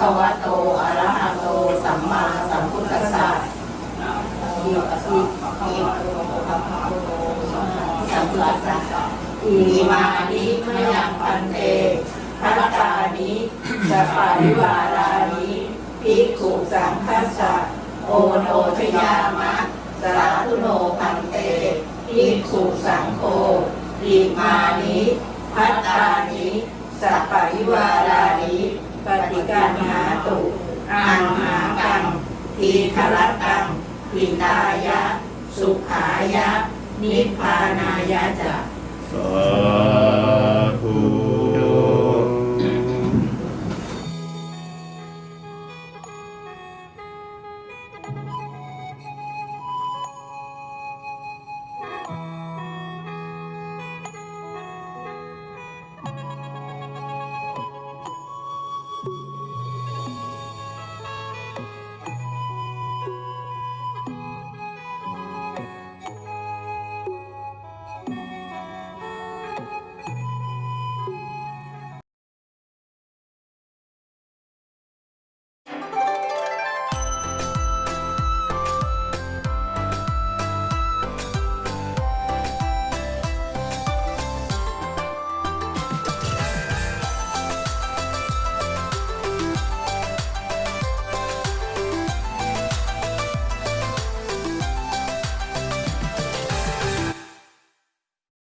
คะวะโตอะระหะโตสัมมาสัมพุทธัสสะอิอิอิสัมพุทธัสสะอิมานิมยังพันเตพัตตานิสปาริวารานิภิกขุสังคัสสะโอโนชยามะสาธุโนพันเตภิกขุสังโฆอิมานิพัตตา สัพปะริวารานิปฏิการหาตุอังหากังทีครตังหิตายะ สุขายะ นิพพานายะจะสา